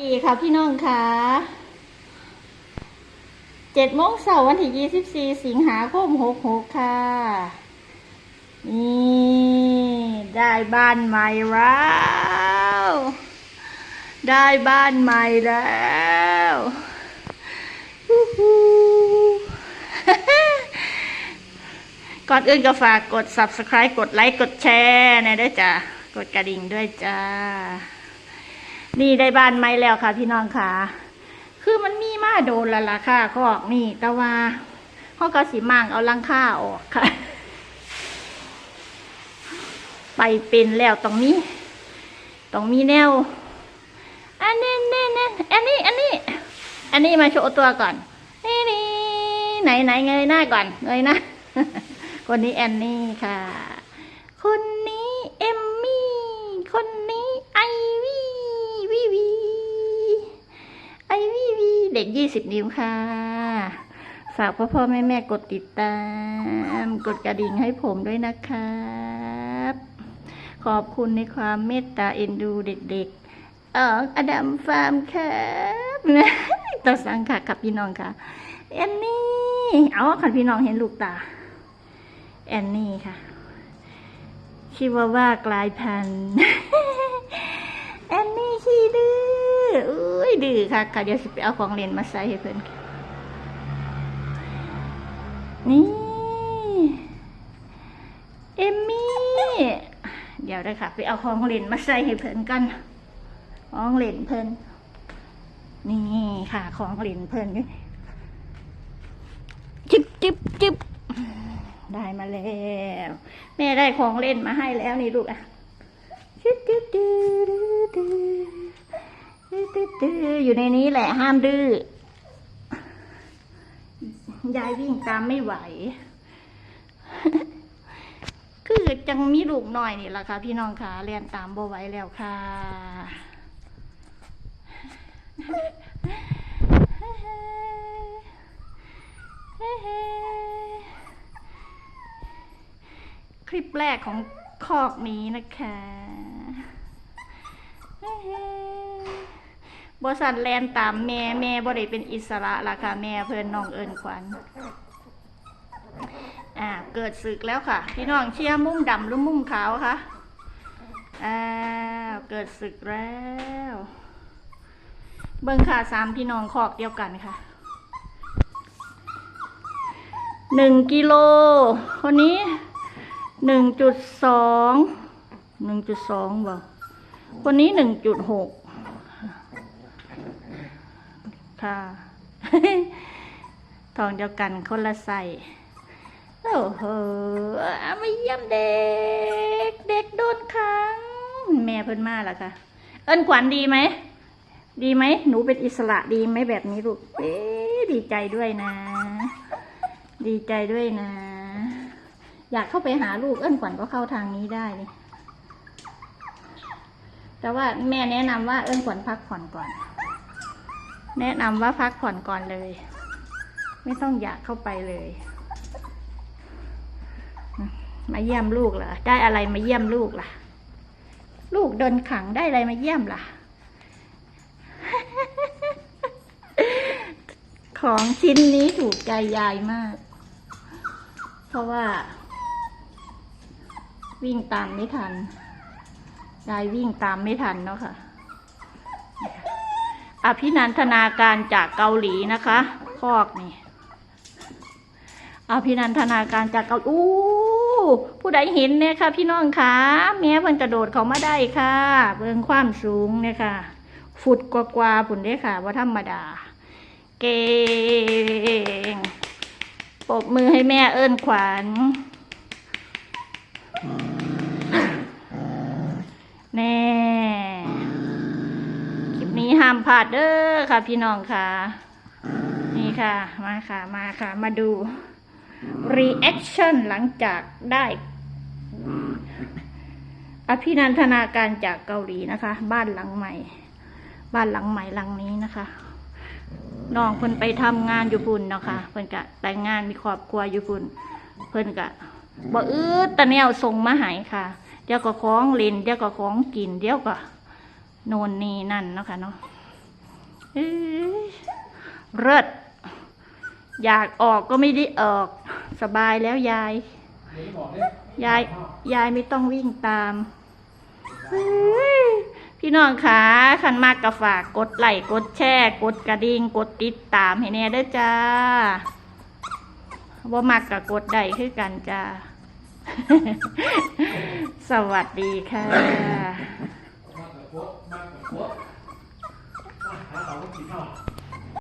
ดีค่ะพี่น้องค่ะเจ็ดโมงเสาร์วันที่ยี่สิบสี่สิงหาคมหกหกค่ะ นี่ได้บ้านใหม่แล้ว ได้บ้านใหม่แล้วก่อนอื่นก็ฝากกด subscribe กดไลค์ กดแชร์นะด้วยจ้ะ กดกระดิ่งด้วยจ้า นี่ได้บ้านใหม่แล้วค่ะ พี่น้องค่ะ คือมันมีมาโดนละล่ะค่ะคอกนี่แต่ว่าเขาก็สิมั่งเอาลังค่าออกค่ะ ไปเป็นแล้วตรงนี้ ตรงมีแนว อันนี้นี่นี่อันนี้ อันนี้ อันนี้มาโชว์ตัวก่อน นี่นี่ไหนไหนเงยหน้าก่อนเงยหน้าคนนี้แอนนี่ค่ะ คนนี้เอ็ม เด็กยี่สิบนิ้วค่ะ ฝากพ่อพ่อแม่แม่กดติดตาม กดกระดิ่งให้ผมด้วยนะครับ ขอบคุณในความเมตตาเอ็นดูเด็กๆเอออดัมฟาร์มครับนะตาสังค่ะกับพี่น้องค่ะ แอนนี่ เอาคันพี่น้องเห็นลูกตา แอนนี่ค่ะ ชิวาว่ากลายพันธุ์ แอนนี่ขี้ดื้ออุ้ย ดื้อค่ะค่ะเดี๋ยวสิไปเอาของเล่นมาใส่ให้เพื่อนนี่ เอมมี่เดี๋ยวได้ค่ะ ไปเอาของเล่นมาใส่ให้เพื่อนกันของเล่นเพื่อนนี่ค่ะ ของเล่นเพื่อนจิบจิบจิบได้มาแล้วแม่ได้ของเล่นมาให้แล้วนี่ลูกอะดื้อดื้อดื้อ ดื้ออยู่ในนี้แหละห้ามดื้อยายวิ่งตามไม่ไหว คือจังมีลูกหน่อยนี่ล่ะค่ะ พี่น้องค่ะเรียนตามโบไหวแล้วค่ะ คลิปแรกของคอกนี้นะคะ บริษัทแลนตามแม่แม่บ่ได้เป็นอิสระล่ะค่ะแม่เพิ่อนน้องเอิญขวัญอ่าเกิดศึกแล้วค่ะ พี่น้องเชียร์มุ้งดำหรือมุ้งขาวคะอ้าวเกิดศึกแล้ว เบิ่งค่ะสามพี่น้องคอกเดียวกันค่ะหนึ่งกิโลคนนี้หนึ่งจุดสองหนึ่งจุดสองบ่คนนี้หนึ่งจุดหก ค่ะทองเดียวกันคนละใส่โอ้โหมาเยี่ยมเด็ก เด็กโดนขังแม่เพิ่นมาแล้วค่ะ เอิ้นขวัญดีไหม ดีไหม หนูเป็นอิสระดีไหมแบบนี้ลูก เอ๊ดีใจด้วยนะ ดีใจด้วยนะ อยากเข้าไปหาลูก เอิ้นขวัญก็เข้าทางนี้ได้แต่ว่าแม่แนะนำว่าเอิ้นขวัญพักผ่อนก่อน แนะนำว่าพักผ่อนก่อนเลย ไม่ต้องอยากเข้าไปเลย มาเยี่ยมลูกเหรอได้อะไรมาเยี่ยมลูกล่ะ ลูกโดนขังได้อะไรมาเยี่ยมล่ะ ของชิ้นนี้ถูกใจยายมาก เพราะว่า วิ่งตามไม่ทันยายวิ่งตามไม่ทันเนาะค่ะ อภินันทนาการจากเกาหลีนะคะคอกนี่อภินันทนาการจากเกาอู้ผู้ใดเห็นเนี่ยค่ะ พี่น้องคะแม้เพิ่นกระโดดเขามาได้ค่ะ เบิ่งความสูงเนี่ยค่ะ ฟุตกว่าๆปุ่นเด้ค่ะว่าธรรมดา เก่งปบมือให้แม่เอิ้นขวัญแน่ ห้ามพลาดเด้อค่ะ พี่น้องค่ะ นี่ค่ะ มาค่ะ มาค่ะ มาดู reaction หลังจากได้ อภินันทนาการจากเกาหลีนะคะ บ้านหลังใหม่ บ้านหลังใหม่หลังนี้นะคะน้องเพิ่นไปทำงานอยู่พุ่นเนาะค่ะเพิ่นกะแต่งงานมีครอบครัวอยู่พุ่น เพิ่นกะบ่อืดตะแนวส่งมาให้ค่ะ เดี๋ยวก็ของเล่นเดี๋ยวก็ของกินเดี๋ยวก็โนนนี่นั่นเนาะค่ะเนาะ เอ้ยเลิศอยากออกก็ไม่ได้ออก สบายแล้วยายเดี๋ยวบอกเลยยาย ยายไม่ต้องวิ่งตามเฮ้ยพี่น้องขาขันมากกะฝากกดไลค์กดแชร์ กดกระดิ่งกดติดตามให้แน่เด้อจ้าว่ามากกะกดได้คือกันจ้า สวัสดีค่ะ มา